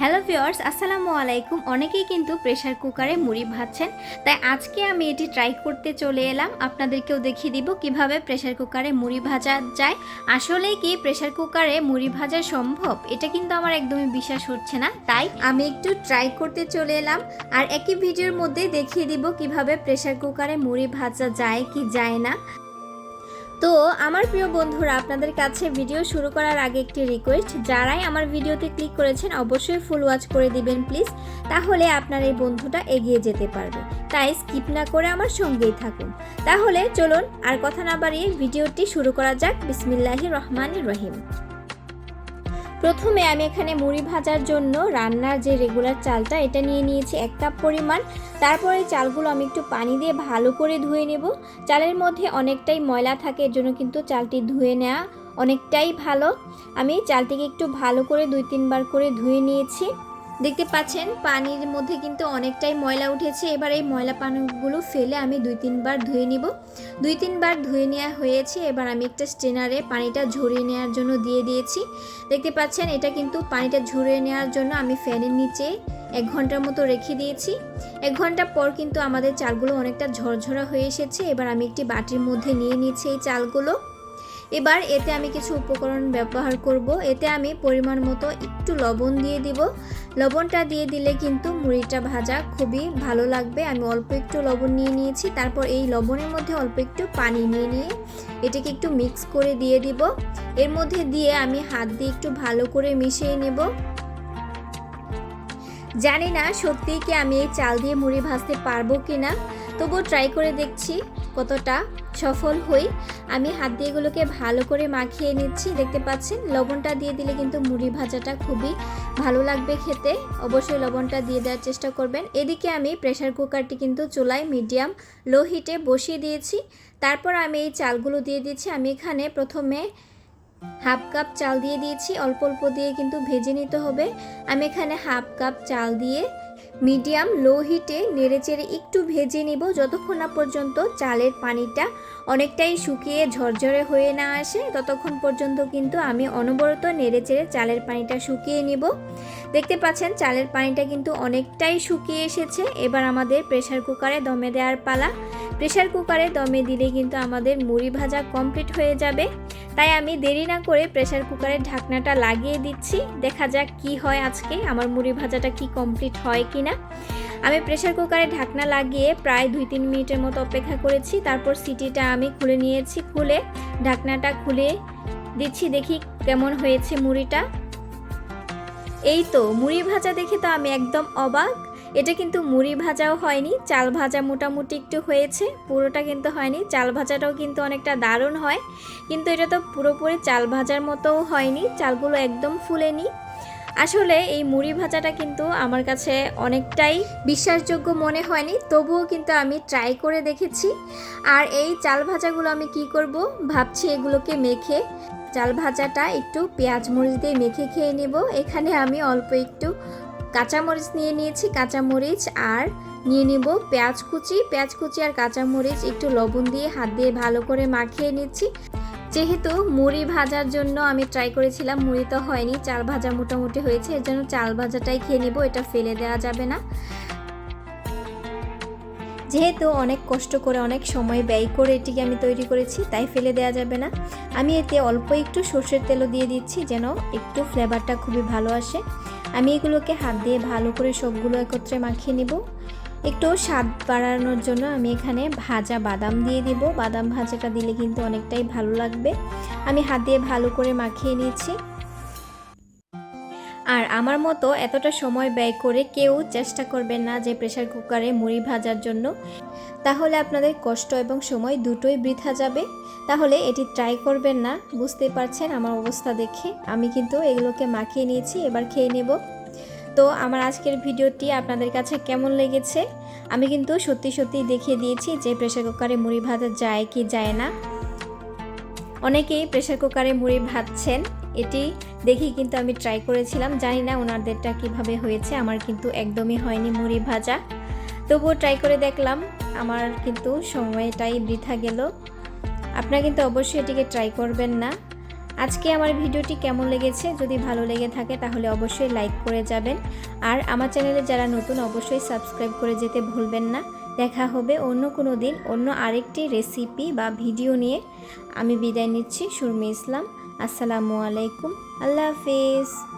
Hello viewers আসসালামু আলাইকুম। অনেকেই কিন্তু প্রেশার কুকারে মুড়ি ভাজছেন। তাই আজকে আমি এটি ট্রাই করতে চলে এলাম। আপনাদেরকেও দেখিয়ে দিব কীভাবে প্রেশার কুকারে মুড়ি ভাজা যায়। আসলে কি প্রেশার কুকারে মুড়ি ভাজা সম্ভব? এটা কিন্তু আমার একদমই বিশ্বাস হচ্ছে না। তাই আমি একটু ট্রাই করতে চলে এলাম। আর একই ভিডিওর মধ্যে দেখিয়ে দিব কীভাবে প্রেশার কুকারে মুড়ি ভাজা যায় কি যায় না। তো আমার প্রিয় বন্ধুরা, আপনাদের কাছে ভিডিও শুরু করার আগে একটি রিকোয়েস্ট যারাই আমার ভিডিওতে ক্লিক করেছেন অবশ্যই ফুল ওয়াচ করে দিবেন প্লিজ তাহলে আপনার এই বন্ধুটা এগিয়ে যেতে পারবে। তাই স্কিপ না করে আমার সঙ্গেই থাকুন। তাহলে চলুন আর কথা না বাড়িয়ে ভিডিওটি শুরু করা যাক। বিসমিল্লাহি রহমান রহিম। প্রথমে আমি এখানে মুড়ি ভাজার জন্য রান্নার যে রেগুলার চালটা, এটা নিয়ে নিয়েছি এক কাপ পরিমাণ। তারপরে চালগুলো আমি একটু পানি দিয়ে ভালো করে ধুয়ে নেব। চালের মধ্যে অনেকটাই ময়লা থাকে, এর জন্য কিন্তু চালটি ধুয়ে নেওয়া অনেকটাই ভালো। আমি চালটিকে একটু ভালো করে দুই তিনবার করে ধুয়ে নিয়েছি। দেখতে পাচ্ছেন, পানির মধ্যে কিন্তু অনেকটাই ময়লা উঠেছে। এবার এই ময়লা পানিগুলো ফেলে আমি দুই তিনবার ধুয়ে নিব। দুই তিনবার ধুয়ে নেওয়া হয়েছে। এবার আমি একটা স্ট্রেনারে পানিটা ঝরিয়ে নেওয়ার জন্য দিয়ে দিয়েছি। দেখতে পাচ্ছেন, এটা কিন্তু পানিটা ঝরিয়ে নেওয়ার জন্য আমি ফ্যানের নিচে এক ঘণ্টার মতো রেখে দিয়েছি। এক ঘণ্টা পর কিন্তু আমাদের চালগুলো অনেকটা ঝরঝরা হয়ে এসেছে। এবার আমি একটি বাটির মধ্যে নিয়ে নিয়েছি এই চালগুলো। এবার এতে আমি কিছু উপকরণ ব্যবহার করব। এতে আমি পরিমাণ মতো একটু লবণ দিয়ে দিব। লবণটা দিয়ে দিলে কিন্তু মুড়িটা ভাজা খুবই ভালো লাগবে। আমি অল্প একটু লবণ নিয়ে নিয়েছি। তারপর এই লবণের মধ্যে অল্প একটু পানি নিয়ে নিয়ে এটাকে একটু মিক্স করে দিয়ে দিব। এর মধ্যে দিয়ে আমি হাত দিয়ে একটু ভালো করে মিশিয়ে নেব। জানি না সত্যিই কি আমি এই চাল দিয়ে মুড়ি ভাজতে পারব কি না তবুও ট্রাই করে দেখছি কতটা সফল হই। আমি হাত দিয়ে এগুলোকে ভালো করে মাখিয়ে নিচ্ছি। দেখতে পাচ্ছেন, লবণটা দিয়ে দিলে কিন্তু মুড়ি ভাজাটা খুবই ভালো লাগবে খেতে। অবশ্যই লবণটা দিয়ে দেওয়ার চেষ্টা করবেন। এদিকে আমি প্রেশার কুকারটি কিন্তু চুলায় মিডিয়াম লো হিটে বসিয়ে দিয়েছি। তারপর আমি এই চালগুলো দিয়ে দিয়েছি আমি এখানে প্রথমে হাফ কাপ চাল দিয়ে দিয়েছি। অল্প অল্প দিয়ে কিন্তু ভেজে নিতে হবে। আমি এখানে হাফ কাপ চাল দিয়ে মিডিয়াম লো হিটে নেড়েচেড়ে একটু ভেজে নিব যতক্ষণ না পর্যন্ত চালের পানিটা অনেকটাই শুকিয়ে ঝরঝরে হয়ে না আসে, ততক্ষণ পর্যন্ত কিন্তু আমি অনবরত নেড়েচেড়ে চালের পানিটা শুকিয়ে নিব। দেখতে পাচ্ছেন চালের পানিটা কিন্তু অনেকটাই শুকিয়ে এসেছে। এবার আমাদের প্রেশার কুকারে দমে দেওয়ার পালা। প্রেশার কুকারে দমে দিলে কিন্তু আমাদের মুড়ি ভাজা কমপ্লিট হয়ে যাবে। তাই আমি দেরি না করে প্রেশার কুকারের ঢাকনাটা লাগিয়ে দিচ্ছি। দেখা যাক কি হয় আজকে, আমার মুড়ি ভাজাটা কি কমপ্লিট হয় কি না আমি প্রেশার কুকারে ঢাকনা লাগিয়ে প্রায় দুই তিন মিনিটের মতো অপেক্ষা করেছি। তারপর সিটিটা আমি খুলে নিয়েছি, খুলে ঢাকনাটা খুলে দিচ্ছি, দেখি কেমন হয়েছে মুড়িটা। এই তো, মুড়ি ভাজা দেখে তো আমি একদম অবাক। এটা কিন্তু মুড়ি ভাজাও হয়নি, চাল ভাজা মোটামুটি একটু হয়েছে, পুরোটা কিন্তু হয়নি, চাল ভাজাটাও কিন্তু অনেকটা দারুণ হয়। কিন্তু এটা তো পুরোপুরি চাল ভাজার মতোও হয়নি, চালগুলো একদম ফুলেনি। আসলে এই মুড়ি ভাজাটা কিন্তু আমার কাছে অনেকটাই বিশ্বাসযোগ্য মনে হয়নি, তবুও কিন্তু আমি ট্রাই করে দেখেছি। আর এই চাল ভাজাগুলো আমি কি করব? ভাবছি এগুলোকে মেখে, চাল ভাজাটা একটু পেঁয়াজ মরিচ দিয়ে মেখে খেয়ে নেব। এখানে আমি অল্প একটু কাঁচামরিচ নিয়ে নিয়েছি, কাঁচামরিচ আর নিয়ে নিব পেঁয়াজ কুচি। পেঁয়াজ কুচি আর কাঁচামরিচ একটু লবণ দিয়ে হাত দিয়ে ভালো করে মাখিয়ে নিচ্ছি। যেহেতু মুড়ি ভাজার জন্য আমি ট্রাই করেছিলাম, মুড়ি তো হয়নি, চাল ভাজা মোটামুটি হয়েছে, এর জন্য চাল ভাজাটাই খেয়ে নিব, এটা ফেলে দেওয়া যাবে না। যেহেতু অনেক কষ্ট করে, অনেক সময় ব্যয় করে এটিকে আমি তৈরি করেছি, তাই ফেলে দেওয়া যাবে না। আমি এতে অল্প একটু সর্ষের তেলও দিয়ে দিচ্ছি, যেন একটু ফ্লেভারটা খুবই ভালো আসে। আমি এগুলোকে হাত দিয়ে ভালো করে সবগুলো একত্রে মাখিয়ে নিব। একটু স্বাদ বাড়ানোর জন্য আমি এখানে ভাজা বাদাম দিয়ে দিব। বাদাম ভাজাটা দিলে কিন্তু অনেকটাই ভালো লাগবে। আমি হাত দিয়ে ভালো করে মাখিয়ে নিয়েছি আর আমার মতো এতটা সময় ব্যয় করে কেউ চেষ্টা করবেন না যে প্রেশার কুকারে মুড়ি ভাজার জন্য। তাহলে আপনাদের কষ্ট এবং সময় দুটোই বৃথা যাবে। তাহলে এটি ট্রাই করবেন না। বুঝতে পারছেন আমার অবস্থা দেখে। আমি কিন্তু এগুলোকে মাখিয়ে নিয়েছি। এবার খেয়ে নেব। তো আমার আজকের ভিডিওটি আপনাদের কাছে কেমন লেগেছে? আমি কিন্তু সত্যি সত্যি দেখিয়ে দিয়েছি যে প্রেশার কুকারে মুড়ি ভাজা যায় কি যায় না। অনেকেই প্রেশার কুকারে মুড়ি ভাজছেন, এটি দেখি কিন্তু আমি ট্রাই করেছিলাম। জানি না ওনাদেরটা কীভাবে হয়েছে, আমার কিন্তু একদমই হয়নি মুড়ি ভাজা। তবুও ট্রাই করে দেখলাম, আমার কিন্তু সময়টাই বৃথা গেল। আপনারা কিন্তু অবশ্যই এটিকে ট্রাই করবেন না। আজকে আমার ভিডিওটি কেমন লেগেছে যদি ভালো লেগে থাকে তাহলে অবশ্যই লাইক করে যাবেন। আর আমার চ্যানেলে যারা নতুন অবশ্যই সাবস্ক্রাইব করে যেতে ভুলবেন না। দেখা হবে অন্য কোনো দিন অন্য আরেকটি রেসিপি বা ভিডিও নিয়ে। আমি বিদায় নিচ্ছি, সুরমি ইসলাম। আসসালামু আলাইকুম। আল্লাহ হাফিজ।